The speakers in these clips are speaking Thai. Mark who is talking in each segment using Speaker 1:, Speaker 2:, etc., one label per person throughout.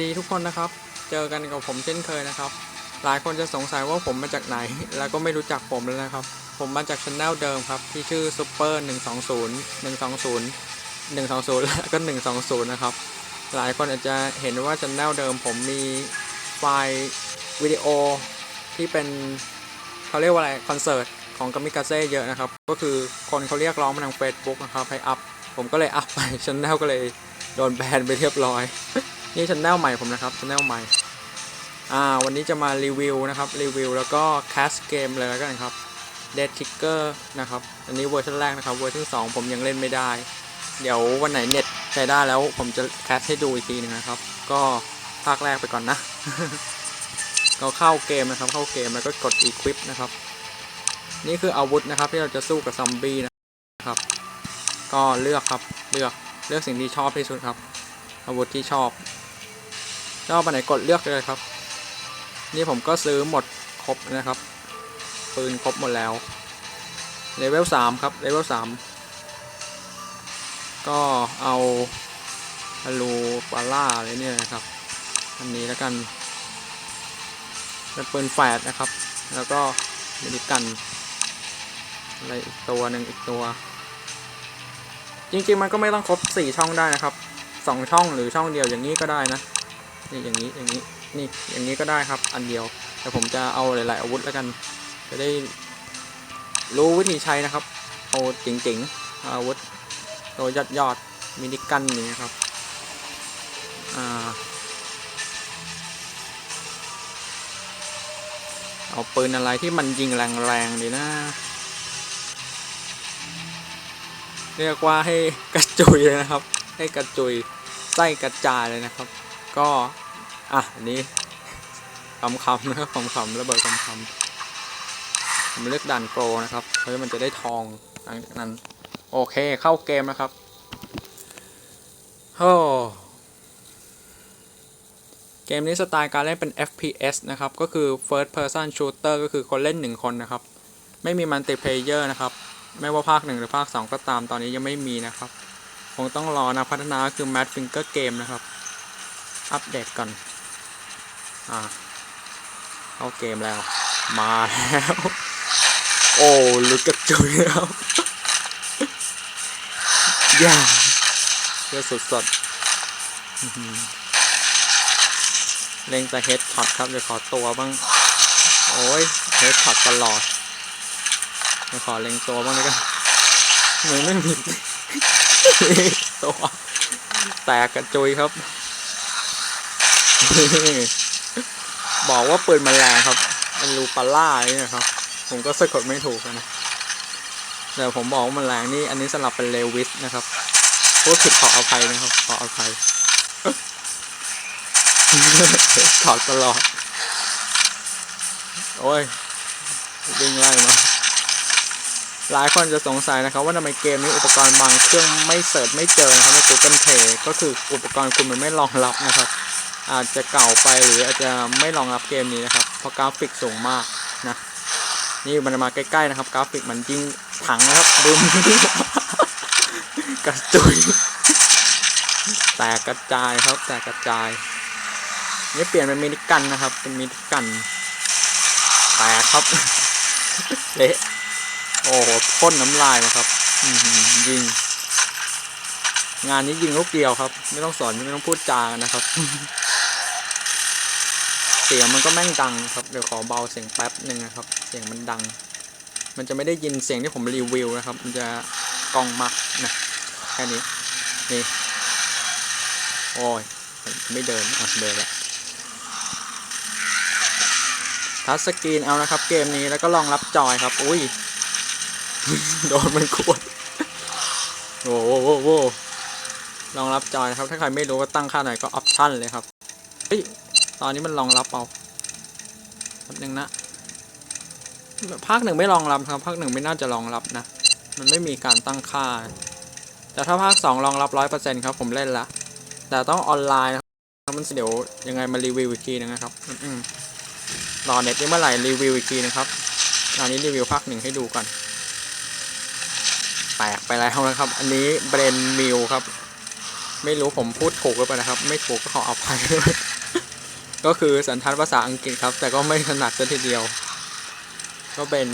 Speaker 1: ดีทุกคนนะครับ เจอกันกับผมเช่นเคยนะครับ หลายคนจะสงสัยว่าผมมาจากไหน แล้วก็ไม่รู้จักผมแล้วนะครับ ผมมาจากช anel เดิมครับ ที่ชื่อ super 120 120 120แล้วก็120นะครับ หลายคนอาจจะเห็นว่าช anel เดิม ผมมีไฟล์วิดีโอที่เป็นเขาเรียกว่าอะไรคอนเสิร์ตของกามิกาเซ่เยอะนะครับ ก็คือคนเขาเรียกร้องมาทาง Facebook นะครับให้อัพ ผมก็เลยอัพไปช anel ก็เลยโดนแบนไปเรียบร้อย นี่ช anel ใหม่ผมนะครับช anel ใหม่อ่าวันนี้จะมารีวิวนะครับรีวิวแล้วก็แคสเกมเลยแล้วกันครับ Dead Trigger นะครับอันนี้เวอร์ชันแรกนะครับเวอร์ชัน2ผมยังเล่นไม่ได้ เดี๋ยววันไหนเน็ตใช้ได้แล้วผมจะแคสให้ดูอีกทีหนึงนะครับ ก็ภาคแรกไปก่อนนะก็เข้าเกมนะครับเข้าเกมแล้วก็กด Equip นะครับนี่คืออาวุธนะครับที่เราจะสู้กับซอมบี้นะครับ ก็เลือกครับเลือกเลือกสิ่งที่ชอบที่สุดครับ อาวุธที่ชอบ ชอบอันไหนกดเลือกเลยครับ นี่ผมก็ซื้อหมดครบนะครับ ปืนครบหมดแล้วเลเวลสามครับเลเวลสามก็เอาฮารูปาร่าอะไรเนี่ยนะครับ อันนี้แล้วกันเป็นปืนแฝดนะครับ แล้วก็มินิกันอะไรอีกตัวหนึ่งอีกตัว จริงๆมันก็ไม่ต้องครบสี่ช่องได้นะครับสองช่องหรือช่องเดียวอย่างนี้ก็ได้นะ นี่อย่างนี้อย่างนี้นี่อย่างนี้ก็ได้ครับอันเดียว แต่ผมจะเอาหลาย ๆ อาวุธแล้วกัน จะได้รู้วิธีใช้นะครับ เอาเจ๋งๆอาวุธตัวยอดยอดมินิกันนี่นะครับอ่าเอาปืนอะไรที่มันยิงแรงๆดีนะ เรียกว่าให้กระจุยเลยนะครับ ให้กระจุยไส้กระจายเลยนะครับ ก็ อะ อันนี้คำคำนะครับคำคำระเบิดคำคำผมเลือกด่านโกรนะครับ เพราะว่ามันจะได้ทองหลังจากนั้น โอเคเข้าเกมนะครับโอ้เกมนี้สไตล์การเล่นเป็น FPS นะครับ ก็คือ First Person Shooter ก็คือคนเล่นหนึ่งคนนะครับ ไม่มีมัลติเพลเยอร์นะครับ ไม่ว่าภาคหนึ่งหรือภาคสองก็ตามตอนนี้ยังไม่มีนะครับ คงต้องรอนะพัฒนาคือ Mad Finger Game นะครับ อัปเดตก่อนอ่าเข้าเกมแล้ว มาแล้ว โอ้ลึกกระจุยแล้วย่าเพื่อสดสดๆเล็งแต่เฮดช็อตครับเดี๋ยวขอตัวบ้าง โอ้ยเฮดช็อตตลอดเดี๋ยวขอเล็งตัวบ้างเลยกันเหมือนไม่มีตัวแตกกระจุยครับ บอกว่าปืนมันแรงครับ มันรูปาล่าเนี่ยครับ ผมก็สะกดไม่ถูกนะแต่ผมบอกว่ามันแรงนี่ อันนี้สลับเป็นเลวิสนะครับพูดผิดขออภัยนะครับ ขออภัยถอดตลอด โอ้ยวิ่งไล่มาหลายคนจะสงสัยนะครับว่าทำไมเกมนี้อุปกรณ์บางเครื่องไม่เสิร์ชไม่เจอนะครับใน Google Play ก็คืออุปกรณ์คุณมันไม่รองรับนะครับ อาจจะเก่าไปหรืออาจจะไม่รองรับเกมนี้นะครับ เพราะกราฟิกสูงมากนะ นี่มันมาใกล้ๆนะครับ กราฟิกมันยิ่งถังนะครับบึ้มกระจุยแตกกระจายครับแตกกระจายนี่เปลี่ยนเป็นมินิกันนะครับ เป็นมินิกันแตกครับเละโอ้โหพ่นน้ำลายมาครับยิง งานนี้ยิงลูกเดียวครับ ไม่ต้องสอนไม่ต้องพูดจานะครับ เสียงมันก็แม่งดังครับเดี๋ยวขอเบาเสียงแป๊บหนึ่งนะครับ เสียงมันดัง มันจะไม่ได้ยินเสียงที่ผมรีวิวนะครับ มันจะกองมักนะแค่นี้นี่โอ้ยไม่เดินอะเดินละทัชสกรีนเอานะครับ เกมนี้แล้วก็ลองรับจอยครับ อุ้ยโดนมันขวดโอ้โหโอ้โหลองรับจอยนะครับ ถ้าใครไม่รู้ว่าตั้งค่าไหนก็ออปชั่นเลยครับเฮ้ย ตอนนี้มันรองรับเอาแป๊บนึงนะภาคหนึ่งไม่รองรับครับภาคหนึ่งไม่น่าจะรองรับนะ มันไม่มีการตั้งค่า แต่ถ้าภาคสองรองรับร้อยเปอร์เซ็นครับผมเล่นละ แต่ต้องออนไลน์นะครับมันเดี๋ยวยังไงมารีวิวอีกทีนึงนะครับรอเน็ตได้เมื่อไหร่รีวิวอีกทีนะครับตอนนี้รีวิวภาคหนึ่งให้ดูก่อนแตกไปแล้วนะครับ อันนี้เบรนมิลครับ ไม่รู้ผมพูดถูกหรือเปล่านะครับ ไม่ถูกก็ขออภัย ก็คือสันทัดภาษาอังกฤษครับ แต่ก็ไม่ถนัดซะทีเดียว ก็เป็น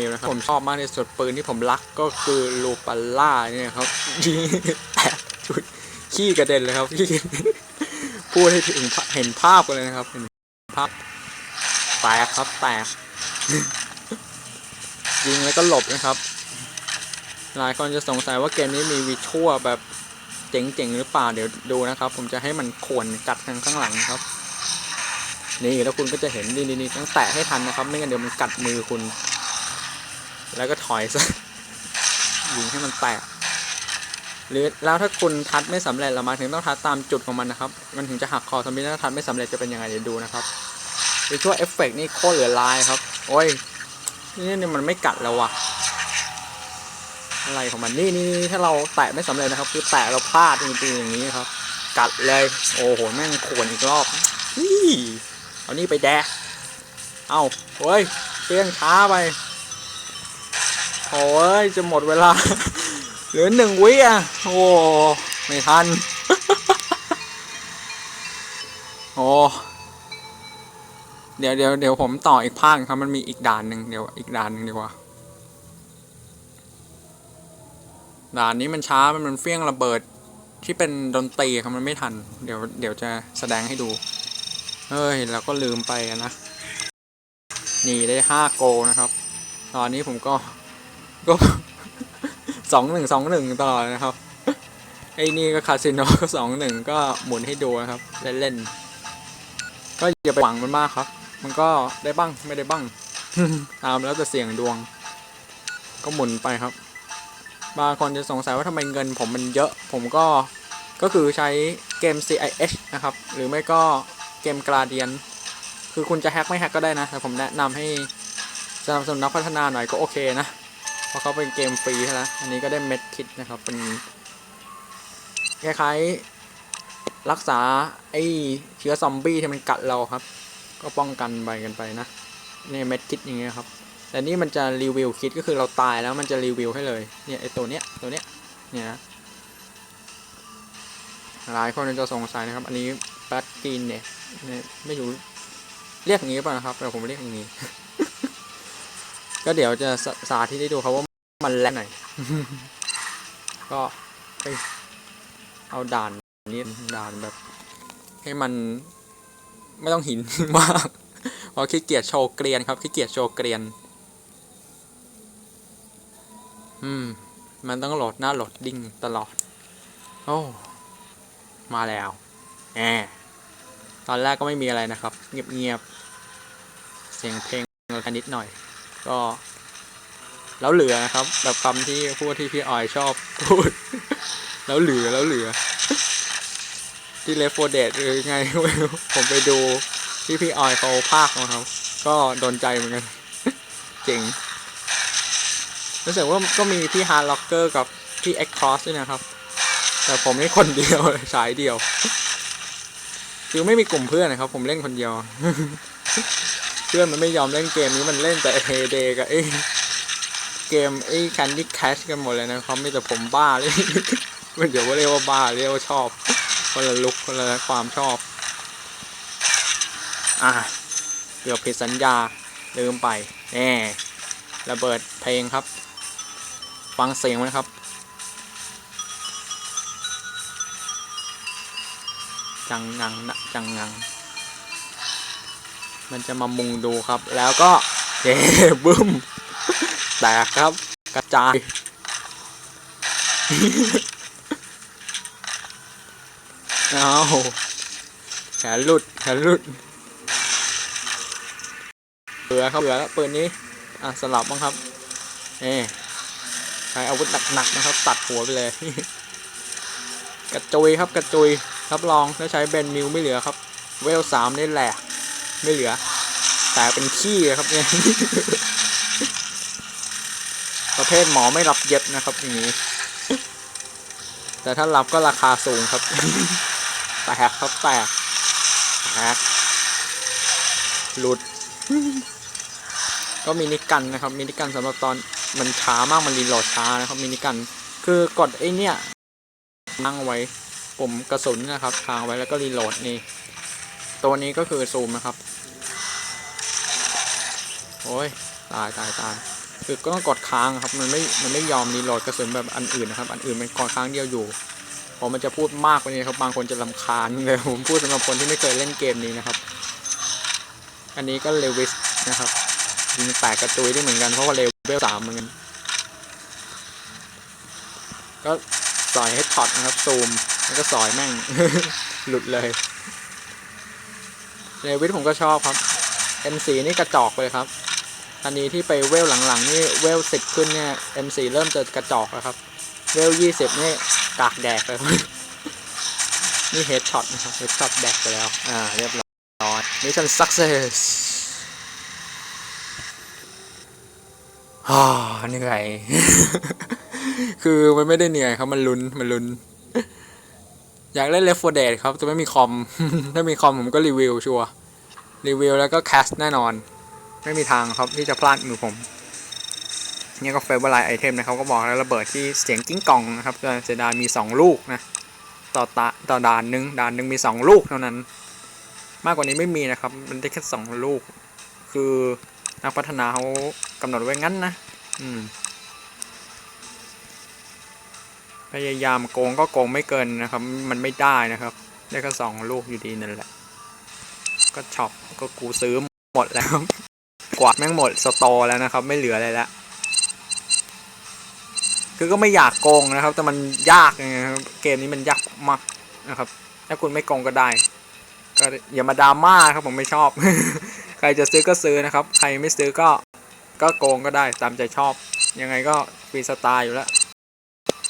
Speaker 1: นิวนะครับผมชอบมากที่สุดปืนที่ผมรักก็คือลูปัลล่าเนี่ยครับยิงแตกชุดขี้กระเด็นเลยครับขี้พูดให้ถึงเห็นภาพกันเลยนะครับเห็นภาพแตกครับแตกยิงแล้วก็หลบนะครับ หลายคนจะสงสัยว่าเกมนี้มีวิชวลแบบเจ๋งๆหรือเปล่าเดี๋ยวดูนะครับ ผมจะให้มันขวนกัดทางข้างหลังครับ นี่แล้วคุณก็จะเห็นนี่นี่ต้องแตะให้ทันนะครับ ไม่งั้นเดี๋ยวมันกัดมือคุณ แล้วก็ถอยซะยิงให้มันแตกหรือแล้วถ้าคุณทัดไม่สำเร็จเรามาถึงต้องทัดตามจุดของมันนะครับ มันถึงจะหักคอสมิธถ้าทัดไม่สำเร็จจะเป็นยังไงเดี๋ยวดูนะครับวิชวลเอฟเฟกนี่โคตรเหลือลายครับ โอ้ยนี่นี่มันไม่กัดแล้ววะอะไรของมันนี่นี่ถ้าเราแตะไม่สำเร็จนะครับ คือแตะเราพลาดจริงๆอย่างนี้ครับ กัดเลย โอ้โหแม่งขวนอีกรอบนี่ เอานี่ไปแดก เอาเฮ้ยเตี้ยงช้าไปโอ้ยจะหมดเวลา เหลือหนึ่งวิอะ โอ้ไม่ทัน โอ้เดี๋ยวเดี๋ยวเดี๋ยวผมต่ออีกภาคครับ มันมีอีกด่านหนึ่งเดี๋ยวอีกด่านหนึ่งดีกว่า ด่านนี้มันช้ามันมันเฟี้ยงระเบิดที่เป็นดนตรีครับมันไม่ทัน เดี๋ยวเดี๋ยวจะแสดงให้ดู เฮ้ยเราก็ลืมไปอะนะนี่ได้ห้าโกนะครับ ตอนนี้ผมก็ก็สองหนึ่งสองหนึ่งตลอดนะครับ ไอ้นี่ก็คาสิโนก็สองหนึ่งก็หมุนให้ดูนะครับ เล่นๆ ก็อย่าไปหวังมันมากครับ มันก็ได้บ้างไม่ได้บ้าง ตามแล้วแต่เสี่ยงดวง ก็หมุนไปครับ บางคนจะสงสัยว่าทำไมเงินผมมันเยอะ ผมก็ก็คือใช้เกม CIH นะครับ หรือไม่ก็ เกม Guardian คือคุณจะแฮกไม่แฮกก็ได้นะ แต่ผมแนะนำให้สนับสนุนนักพัฒนาหน่อยก็โอเคนะ เพราะเขาเป็นเกมฟรีใช่ไหมอันนี้ก็ได้เม็ดคิดนะครับ เป็นคล้ายๆรักษาไอ้เชื้อซอมบี้ที่มันกัดเราครับ ก็ป้องกันไปกันไปนะเนี่ยเม็ดคิดอย่างเงี้ยครับ แต่นี่มันจะรีวิวคิดก็คือเราตายแล้วมันจะรีวิวให้เลย เนี่ยไอตัวเนี้ยตัวเนี้ยเนี่ยนะหลายคนจะสงสัยนะครับ อันนี้ รีนเนี่ยเนี่ยไม่รู้เรียกอย่างนี้ป่ะนะครับแต่ผมเรียกอย่างนี้ ก็เดี๋ยวจะสสาธิตให้ดูครับว่ามันแรงไหนก็ไปเอาด่านนี้ด่านแบบ ให้มันไม่ต้องหินมากเพราะขี้เกียจโชว์เกรียนครับขี้เกียจโชว์เกรียน อืม มันต้องโหลดหน้าโหลดดิ้งตลอด โอ้ มาแล้วแหม ตอนแรกก็ไม่มีอะไรนะครับ เงียบๆ เสียงเพลงกันนิดหน่อย ก็ แล้วเหลือนะครับ แบบคำที่พูดที่พี่ออยชอบพูด แล้วเหลือแล้วเหลือ ที่เลฟโฟเดตหรือไง ผมไปดูที่พี่ออยเขาพากย์มาครับ ก็โดนใจเหมือนกัน เจ๋งรู้สึกว่าก็มีพี่ฮาร์ล็อกเกอร์กับพี่เอ็กคอสด้วยนะครับ แต่ผมนี่คนเดียวเลยฉายเดียว คือไม่มีกลุ่มเพื่อนนะครับ ผมเล่นคนเดียว เพื่อนมันไม่ยอมเล่นเกมนี้มันเล่นแต่เฮเดกับไอ้เกมไอ้แคนดี้แคชกันหมดเลยนะครับไม่แต่ผมบ้าเลยมันเดี๋ยวว่าเรียกว่าบ้าเรียกว่าชอบคนละลุกคนละความชอบ อะเกือบผิดสัญญาลืมไปแน่ระเบิดเพลงครับ ฟังเสียงไหมครับ จังงังนะจังงัง มันจะมามุงดูครับ แล้วก็เย้บึ้มแตกครับ กระจาย เอาแขนหลุดแขนหลุดเบื่อครับเบื่อแล้วปืนนี้ อะสลับบ้างครับ เอ๊ใช้อาวุธหนักๆนะครับ ตัดหัวไปเลย กระจุยครับกระจุย รับรองถ้าใช้เบนมิวไม่เหลือครับ เวลสามนี่แหลกไม่เหลือ แต่เป็นขี้ครับเนี่ยประเภทหมอไม่รับเย็บนะครับอย่างนี้ แต่ถ้ารับก็ราคาสูงครับแตกครับแตกแตกหลุด ก็มินิกันนะครับมินิกันสำหรับตอนมันช้ามากมันรีโหลดช้านะครับมินิกันคือกดไอ้เนี่ยนั่งไว้ ปุ่มกระสุนนะครับค้างไว้แล้วก็รีโหลดนี่ ตัวนี้ก็คือซูมนะครับ โอ้ยตายตายตายคือก็ต้องกดค้างครับ มันไม่ มันไม่ยอมรีโหลดกระสุนแบบอันอื่นนะครับ อันอื่นมันกดค้างเดียวอยู่ผมมันจะพูดมากกว่านี้ครับ บางคนจะลำคาญเลยผมพูดสำหรับคนที่ไม่เคยเล่นเกมนี้นะครับ อันนี้ก็เลวิสนะครับยิงแตกกระตุยได้เหมือนกันเพราะว่าเลเวลสามเหมือนกัน ก็สอยให้ช็อตนะครับซูม แล้วก็สอยแม่ง หลุดเลยเลวิสผมก็ชอบครับ M4 นี่กระจอกเลยครับอันนี้ที่ไปเวลหลังๆนี่เวลสิบขึ้นเนี่ย M4 เริ่มจะกระจอกแล้วครับ เวลยี่สิบนี่กากแดกเลยนี่เฮดช็อตนะครับเฮดช็อตแดกไปแล้ว อ่า เรียบร้อยมิชชั่นสักเซสฮ่าเหนื่อย คือมันไม่ได้เหนื่อยครับ มันลุ้น มันลุ้น อยากเล่น Left 4 Dead ครับ แต่ไม่มีคอม ถ้ามีคอมผมก็รีวิวชัวร์รีวิวแล้วก็แคสแน่นอน ไม่มีทางครับที่จะพลาดมือผมนี่ก็เฟเวอร์ไลท์ไอเทมนะครับก็บอกแล้วระเบิดที่เสียงกิ้งกองนะครับเสดายมี 2 ลูกนะ ต่อตาต่อด่านหนึ่งด่านหนึ่งมี 2 ลูกเท่านั้น มากกว่านี้ไม่มีนะครับ มันได้แค่ 2 ลูก คือนักพัฒนาเขากำหนดไว้งั้นนะ อืม พยายามโกงก็โกงไม่เกินนะครับ มันไม่ได้นะครับ ได้แค่สองลูกอยู่ดีนั่นแหละ ก็ช็อปก็กูซื้อหมดแล้ว กวาดแม่งหมดสตอแล้วนะครับ ไม่เหลืออะไรแล้วคือก็ไม่อยากโกงนะครับ แต่มันยากไงครับเกมนี้มันยากมากนะครับ ถ้าคุณไม่โกงก็ได้ ก็อย่ามาดราม่าครับผมไม่ชอบ ใครจะซื้อก็ซื้อนะครับ ใครไม่ซื้อก็ก็โกงก็ได้ตามใจชอบ ยังไงก็ฟรีสไตล์อยู่แล้ว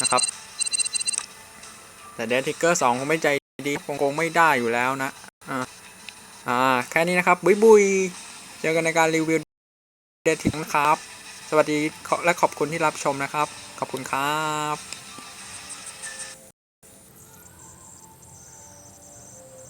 Speaker 1: นะครับ แต่เดนทิกเกอร์สองคงไม่ใจดีคงคงไม่ได้อยู่แล้วนะอ่าอ่าแค่นี้นะครับบุยบุยเจอกันในการรีวิวเดนทิกนะครับ สวัสดีและขอบคุณที่รับชมนะครับ ขอบคุณครับ